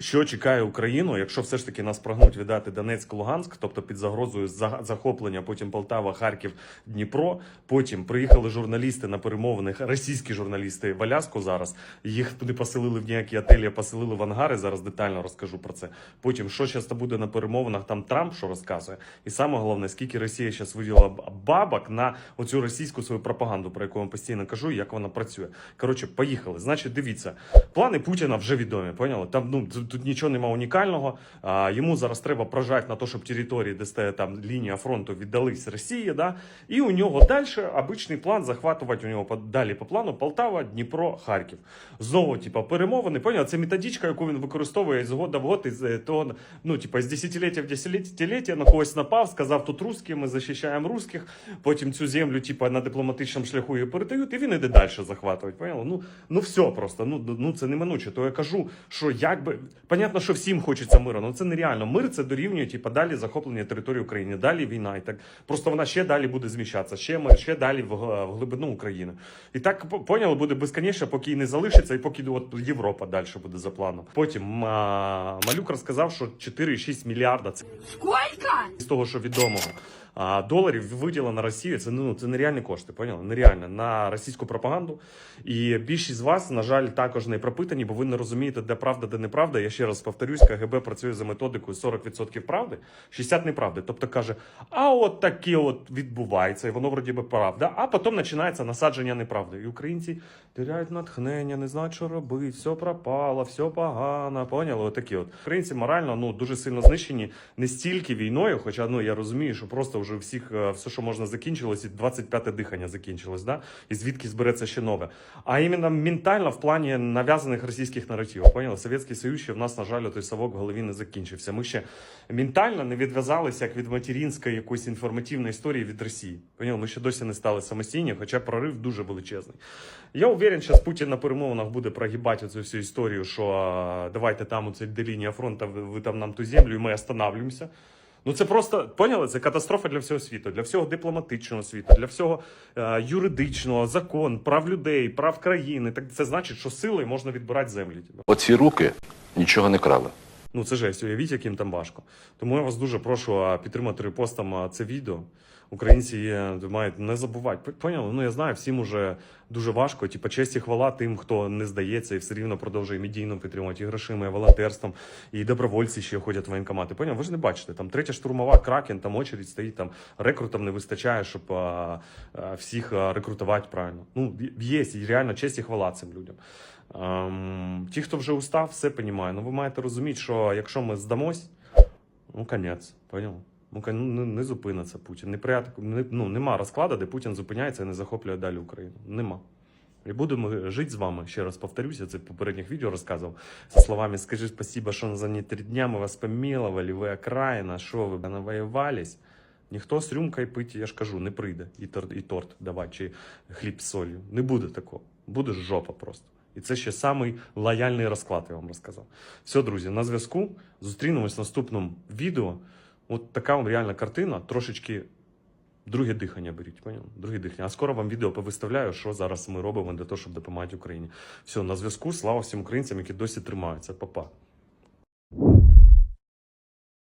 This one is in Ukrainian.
Що чекає Україну, якщо все ж таки нас прагнуть віддати Донецьк, Луганськ, тобто під загрозою захоплення, потім Полтава, Харків, Дніпро. Потім приїхали журналісти на перемовини, російські журналісти в Аляску зараз. Їх туди поселили в ніякі отелі, поселили в ангари. Зараз детально розкажу про це. Потім, що зараз буде на перемовинах, там Трамп що розказує. І саме головне, скільки Росія зараз виділа бабок на оцю російську свою пропаганду, про яку я постійно кажу, як вона працює. Коротше, поїхали. Значить, дивіться, плани Путіна вже відомі. Поняли? Там ну тут, нічого немає унікального. А, йому зараз треба прожати на те, щоб території, де стоїть там лінія фронту, віддались Росії. Да? І у нього далі обичний план захватувати у нього далі по плану Полтава, Дніпро, Харків. Знову, типа, перемовини. Поняли? Це методичка, яку він використовує з года в год, із е, того, ну, типа, з десятиліття в десятиліття на когось напав, сказав, тут русські, ми захищаємо русських. Потім цю землю, типа, на дипломатичному шляху її передають, і він іде далі захватувати. Поняли? Ну, ну все просто. Ну, ну це неминуче. То я кажу, що якби понятно, що всім хочеться миру, але це нереально. Мир це дорівнює, типа, далі захоплення території України, далі війна. І так просто вона ще далі буде зміщатися, ще мир, ще далі в, в глибину України. І так по- поняли, буде безконечно, поки не залишиться, і поки от Європа далі буде за планом. Потім а, Малюк розказав, що 4,6 мільярда це Сколько? з того, що відомого. Доларів виділено на Росію. Це ну це нереальні кошти. Поняли? Нереально на російську пропаганду. І більшість з вас, на жаль, також не пропитані, бо ви не розумієте, де правда, де неправда. Я ще раз повторюсь, КГБ працює за методикою 40% правди, 60% неправди. Тобто каже, а от таке от відбувається, і воно вроді би правда. А потім починається насадження неправди. І українці теряють натхнення, не знають, що робити, все пропало, все погано. Поняли? Отакі от українці морально ну дуже сильно знищені не стільки війною, хоча ну я розумію, що просто вже всіх е, все, що можна, закінчилось, і 25-те дихання закінчилось, да? І звідки збереться ще нове. А іменно ментально в плані нав'язаних російських наративів. Поняли? Совєтський Союз ще в нас, на жаль, той совок в голові не закінчився. Ми ще ментально не відв'язалися як від материнської якоїсь інформативної історії від Росії. Поняли? Ми ще досі не стали самостійні, хоча прорив дуже величезний. Я уверен, що Путін на перемовинах буде прогибати цю всю історію, що давайте там оце де лінія фронту, ви, ви там нам ту землю, і ми останавливаємося. Ну це просто поняли? Це катастрофа для всього світу, для всього дипломатичного світу, для всього е, юридичного, закон, прав людей, прав країни. Так це значить, що силою можна відбирати землі. Оці руки нічого не крали. Ну це жесть, уявіть, яким там важко. Тому я вас дуже прошу підтримати репостом це відео. Українці мають не забувати. Поняли? Ну я знаю, всім уже дуже важко. Типа честь і хвала тим, хто не здається і все рівно продовжує медійно підтримувати і грошима, і волонтерством, і добровольці ще ходять в воєнкомати. Поняли? Ви ж не бачите, там третя штурмова кракен, там очередь стоїть, там рекрутам не вистачає, щоб а, а, всіх рекрутувати правильно. Ну, є, і реально честь і хвала цим людям. Ем, ті, хто вже устав, все понімає. Ну ви маєте розуміти, що якщо ми здамось, ну конець, поняли? Ну, ну, не, не зупиниться Путін. Не, ну, нема розкладу, де Путін зупиняється і не захоплює далі Україну. Нема. І будемо жити з вами. Ще раз повторюся, це в попередніх відео розказував. Зі словами «Скажи спасибо, що за не три дня ми вас помилували, ви окраїна, що ви навоювались?» Ніхто з рюмкою пити, я ж кажу, не прийде. І торт, і торт давати, чи хліб з солью. Не буде такого. Буде жопа просто. І це ще самий лояльний розклад, я вам розказав. Все, друзі, на зв'язку. Зустрінемось в наступному відео. От така вам реальна картина, трошечки друге дихання беріть, поняли? Друге дихання. А скоро вам відео повиставляю, що зараз ми робимо для того, щоб допомагати Україні. Все, на зв'язку. Слава всім українцям, які досі тримаються. Па-па.